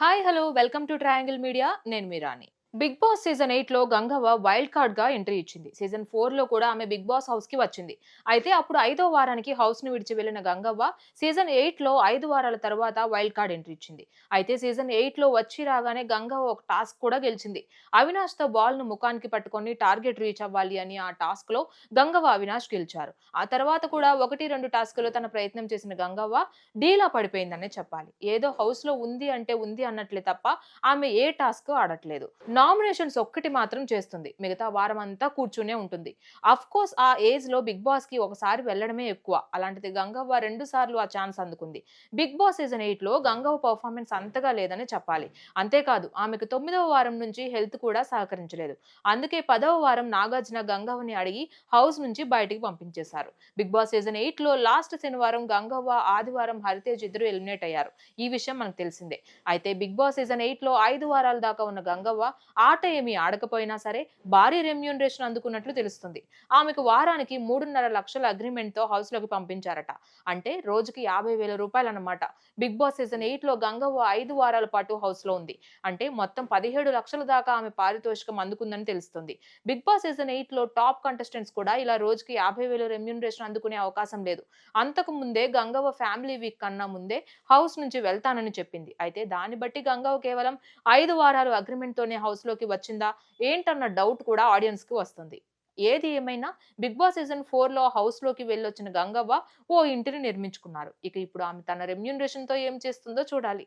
Hi hello welcome to triangle media నేను మీరాని big boss season ఎయిట్లో గంగవ్వ వైల్డ్ కార్డ్గా ఎంట్రీ ఇచ్చింది. సీజన్ ఫోర్లో కూడా ఆమె బిగ్ బాస్ హౌస్కి వచ్చింది. అయితే అప్పుడు ఐదో వారానికి హౌస్ను విడిచి వెళ్ళిన గంగవ్వ సీజన్ ఎయిట్లో ఐదు వారాల తర్వాత వైల్డ్ కార్డ్ ఎంట్రీ ఇచ్చింది. అయితే సీజన్ ఎయిట్లో వచ్చి రాగానే గంగవ్వ ఒక టాస్క్ కూడా గెలిచింది. అవినాష్తో బాల్ను ముఖానికి పట్టుకొని టార్గెట్ రీచ్ అవ్వాలి అని ఆ టాస్క్లో గంగవ్వ అవినాష్ గెలిచారు. ఆ తర్వాత కూడా ఒకటి రెండు టాస్క్లో తన ప్రయత్నం చేసిన గంగవ్వ డీలా పడిపోయిందనే చెప్పాలి. ఏదో హౌస్లో ఉంది అంటే ఉంది అన్నట్లే తప్ప ఆమె ఏ టాస్క్ ఆడట్లేదు. నామినేషన్స్ ఒక్కటి మాత్రం చేస్తుంది. మిగతా వారం అంతా కూర్చునే ఉంటుంది. అఫ్ కోర్స్ ఆ ఏజ్లో బిగ్ బాస్కి ఒకసారి వెళ్ళడమే ఎక్కువ. అలాంటిది గంగవ్వ రెండు సార్లు ఆ ఛాన్స్ అందుకుంది. బిగ్ బాస్ సీజన్ ఎయిట్లో గంగవ్వ పర్ఫార్మెన్స్ అంతగా లేదని చెప్పాలి. అంతేకాదు ఆమెకు తొమ్మిదవ వారం నుంచి హెల్త్ కూడా సహకరించలేదు. అందుకే పదవ వారం నాగార్జున గంగవ్వని అడిగి హౌస్ నుంచి బయటికి పంపించేశారు. బిగ్ బాస్ సీజన్ ఎయిట్లో లాస్ట్ శనివారం గంగవ్వ ఆదివారం హరితేజ్ ఇద్దరు ఎలిమినేట్ అయ్యారు. ఈ విషయం మనకు తెలిసిందే. అయితే బిగ్ బాస్ సీజన్ ఎయిట్లో ఐదు వారాల దాకా ఉన్న గంగవ్వ ఆట ఏమీ ఆడకపోయినా సరే భారీ రెమ్యూనరేషన్ అందుకున్నట్లు తెలుస్తుంది. ఆమెకు వారానికి మూడున్నర లక్షల అగ్రిమెంట్తో హౌస్లోకి హౌస్లోకి పంపించారట. అంటే రోజుకి యాభై వేల రూపాయలు అన్నమాట బిగ్ బాస్ సీజన్ ఎయిట్లో గంగవ్వ ఐదు వారాల పాటు హౌస్లో ఉంది. అంటే మొత్తం పదిహేడు లక్షల దాకా ఆమె పారితోషికం అందుకుందని తెలుస్తుంది. బిగ్ బాస్ సీజన్ ఎయిట్లో టాప్ కంటెస్టెంట్స్ కూడా ఇలా రోజుకి యాభై వేల రెమ్యూనరేషన్ అందుకునే అవకాశం లేదు. అంతకు ముందే గంగవ్వ ఫ్యామిలీ వీక్ కన్నా ముందే హౌస్ నుంచి వెళ్తానని చెప్పింది. అయితే దాన్ని బట్టి గంగవ్వ కేవలం ఐదు వారాలు అగ్రిమెంట్తోనే హౌస్ లోకి వచ్చిందా? ఏంటన్న డౌట్ కూడా ఆడియన్స్కి వస్తుంది. ఏది ఏమైనా బిగ్ బాస్ సీజన్ ఫోర్లో హౌస్లోకి హౌస్లోకి వెళ్ళొచ్చిన గంగవ్వ ఓ ఇంటిని నిర్మించుకున్నారు. ఇక ఇప్పుడు ఆమె తన రెమ్యూనరేషన్తో ఏం చేస్తుందో చూడాలి.